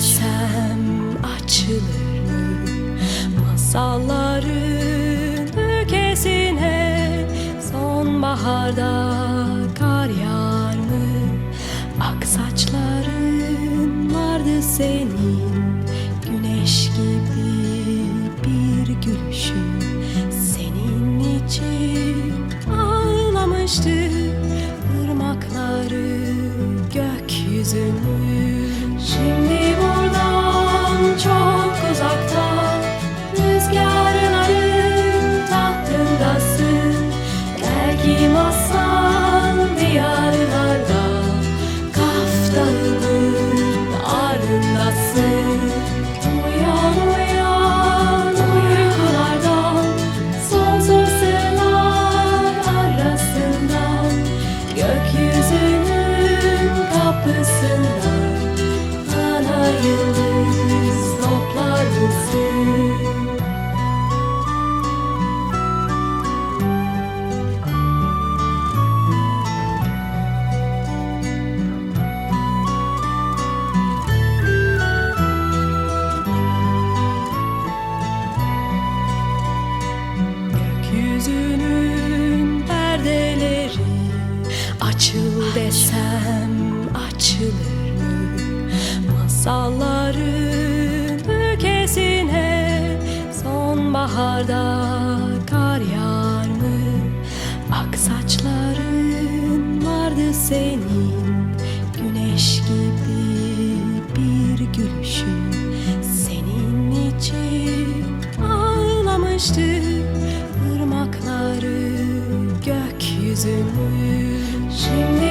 Gelsem açılır mı masalların ülkesine. Sonbaharda kar yağar mı? Ak saçların vardı senin. Güneş gibi bir gülüşün senin için ağlamıştı. Desem açılır mı? Masalların ülkesine sonbaharda kar yağar mı? Ak saçların vardı senin güneş gibi bir gülüşün senin için ağlamıştı ırmakları gökyüzünü şimdi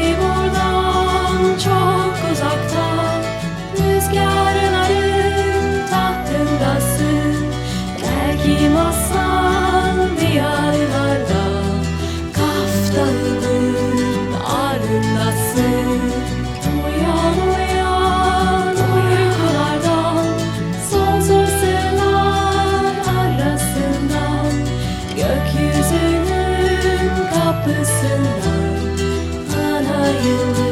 kapısından Bana yıldız